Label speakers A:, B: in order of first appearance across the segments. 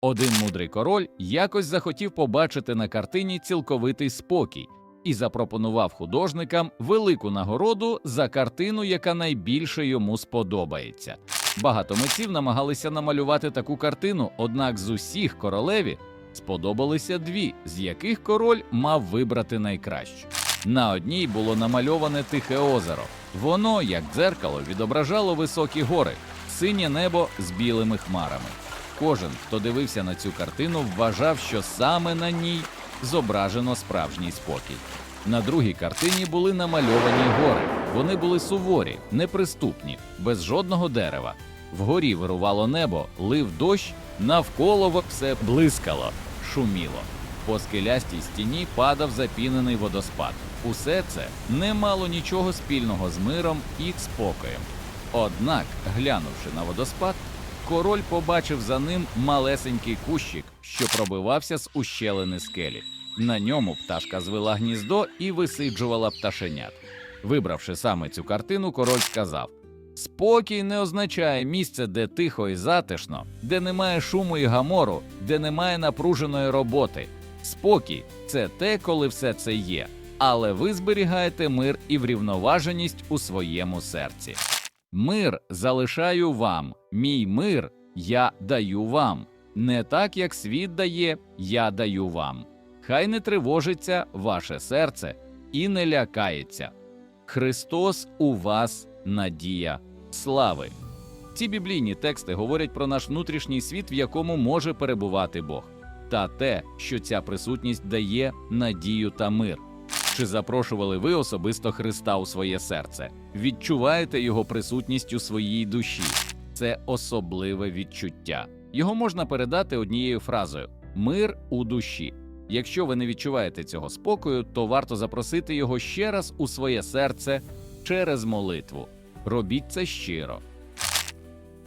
A: Один мудрий король якось захотів побачити на картині цілковитий спокій і запропонував художникам велику нагороду за картину, яка найбільше йому сподобається. Багато митців намагалися намалювати таку картину, однак з усіх королеві сподобалися дві, з яких король мав вибрати найкращу. На одній було намальоване тихе озеро. Воно, як дзеркало, відображало високі гори, синє небо з білими хмарами. Кожен, хто дивився на цю картину, вважав, що саме на ній зображено справжній спокій. На другій картині були намальовані гори. Вони були суворі, неприступні, без жодного дерева. Вгорі вирувало небо, лив дощ, навколо все блискало, шуміло. По скелястій стіні падав запінений водоспад. Усе це не мало нічого спільного з миром і спокоєм. Однак, глянувши на водоспад, король побачив за ним малесенький кущик, що пробивався з ущелини скелі. На ньому пташка звела гніздо і висиджувала пташенят. Вибравши саме цю картину, король сказав: Спокій не означає місце, де тихо і затишно, де немає шуму і гамору, де немає напруженої роботи. Спокій це те, коли все це є, але ви зберігаєте мир і врівноваженість у своєму серці. Мир залишаю вам, мій мир я даю вам. Не так, як світ дає, я даю вам. Хай не тривожиться ваше серце і не лякається. Христос у вас надія слави. Ці біблійні тексти говорять про наш внутрішній світ, в якому може перебувати Бог, та те, що ця присутність дає надію та мир. Чи запрошували ви особисто Христа у своє серце? Відчуваєте його присутність у своїй душі? Це особливе відчуття. Його можна передати однією фразою: мир у душі. Якщо ви не відчуваєте цього спокою, то варто запросити його ще раз у своє серце через молитву. Робіть це щиро.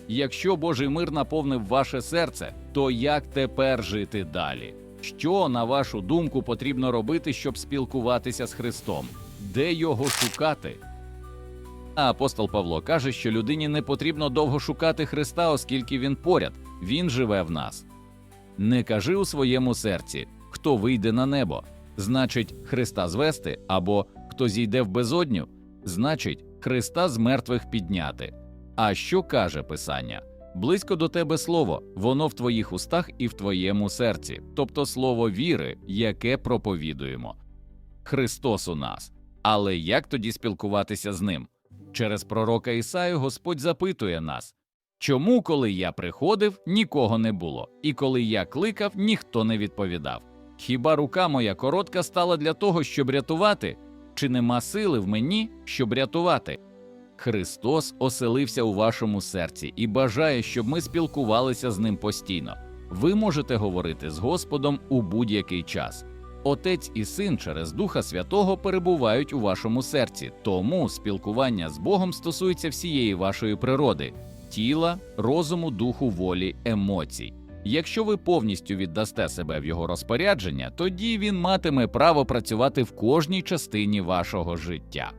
A: Якщо Божий мир наповнив ваше серце, то як тепер жити далі? Що, на вашу думку, потрібно робити, щоб спілкуватися з Христом? Де його шукати? А апостол Павло каже, що людині не потрібно довго шукати Христа, оскільки він поряд, він живе в нас. Не кажи у своєму серці, хто вийде на небо, значить, Христа звести, або хто зійде в безодню, значить, Христа з мертвих підняти. А що каже Писання? Близько до тебе слово, воно в твоїх устах і в твоєму серці, тобто слово віри, яке проповідуємо. Христос у нас. Але як тоді спілкуватися з ним? Через пророка Ісаю Господь запитує нас чому, коли я приходив, нікого не було, і коли я кликав, ніхто не відповідав. Хіба рука моя коротка стала для того, щоб рятувати? Чи нема сили в мені, щоб рятувати? Христос оселився у вашому серці і бажає, щоб ми спілкувалися з ним постійно. Ви можете говорити з Господом у будь-який час. Отець і син через Духа Святого перебувають у вашому серці, тому спілкування з Богом стосується всієї вашої природи тіла, розуму, духу, волі, емоцій. Якщо ви повністю віддасте себе в його розпорядження, тоді він матиме право працювати в кожній частині вашого життя.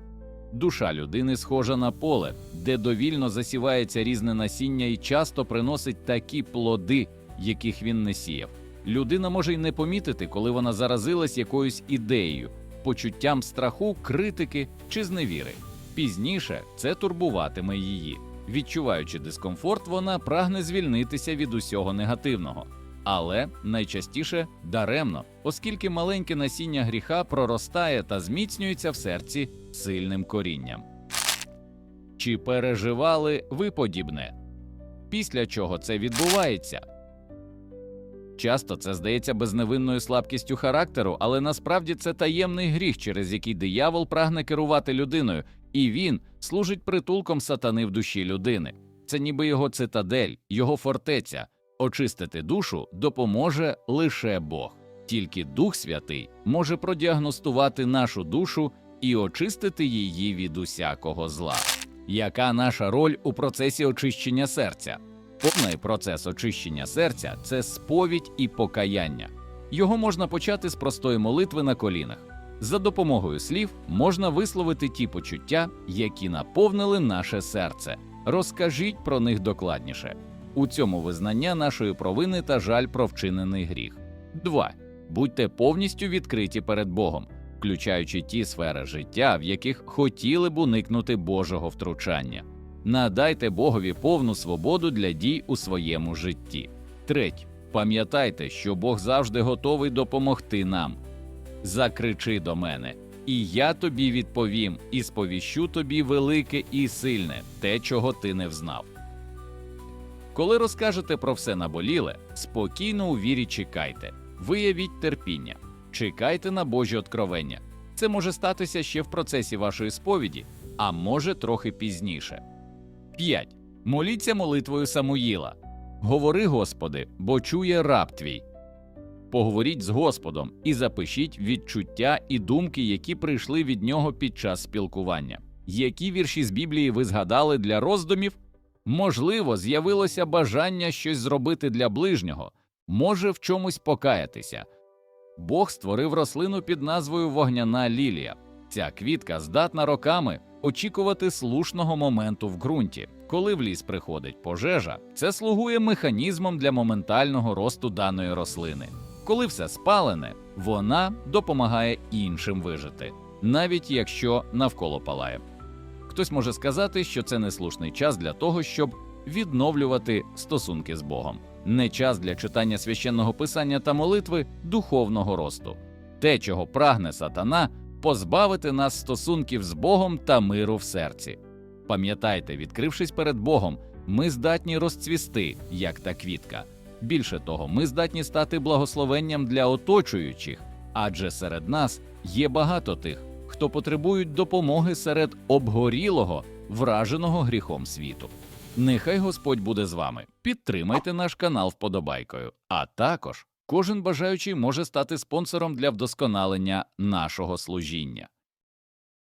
A: Душа людини схожа на поле, де довільно засівається різне насіння і часто приносить такі плоди, яких він не сіяв. Людина може й не помітити, коли вона заразилась якоюсь ідеєю, почуттям страху, критики чи зневіри. Пізніше це турбуватиме її. Відчуваючи дискомфорт, вона прагне звільнитися від усього негативного. Але найчастіше даремно, оскільки маленьке насіння гріха проростає та зміцнюється в серці сильним корінням. Чи переживали ви подібне? Після чого це відбувається? Часто це здається безневинною слабкістю характеру, але насправді це таємний гріх, через який диявол прагне керувати людиною, і він служить притулком сатани в душі людини. Це ніби його цитадель, його фортеця. Очистити душу допоможе лише Бог. Тільки Дух Святий може продіагностувати нашу душу і очистити її від усякого зла. Яка наша роль у процесі очищення серця? Повний процес очищення серця це сповідь і покаяння. Його можна почати з простої молитви на колінах. За допомогою слів можна висловити ті почуття, які наповнили наше серце. Розкажіть про них докладніше. У цьому визнання нашої провини та жаль про вчинений гріх. 2. Будьте повністю відкриті перед Богом, включаючи ті сфери життя, в яких хотіли б уникнути Божого втручання. Надайте Богові повну свободу для дій у своєму житті. Третє. Пам'ятайте, що Бог завжди готовий допомогти нам. Закричи до мене, і я тобі відповім, і сповіщу тобі велике і сильне, те, чого ти не взнав. Коли розкажете про все наболіле, спокійно у вірі чекайте, виявіть терпіння, чекайте на Божі откровення. Це може статися ще в процесі вашої сповіді, а може трохи пізніше. 5. Моліться молитвою Самуїла. Говори, Господи, бо чує раб твій. Поговоріть з Господом і запишіть відчуття і думки, які прийшли від нього під час спілкування. Які вірші з Біблії ви згадали для роздумів? Можливо, з'явилося бажання щось зробити для ближнього, може в чомусь покаятися. Бог створив рослину під назвою вогняна лілія. Ця квітка здатна роками очікувати слушного моменту в ґрунті. Коли в ліс приходить пожежа, це слугує механізмом для моментального росту даної рослини. Коли все спалене, вона допомагає іншим вижити, навіть якщо навколо палає. Хтось може сказати, що це неслушний час для того, щоб відновлювати стосунки з Богом, не час для читання священного писання та молитви духовного росту. Те, чого прагне сатана, позбавити нас стосунків з Богом та миру в серці. Пам'ятайте, відкрившись перед Богом, ми здатні розцвісти, як та квітка. Більше того, ми здатні стати благословенням для оточуючих, адже серед нас є багато тих, хто потребують допомоги серед обгорілого, враженого гріхом світу. Нехай Господь буде з вами. Підтримайте наш канал вподобайкою. А також кожен бажаючий може стати спонсором для вдосконалення нашого служіння.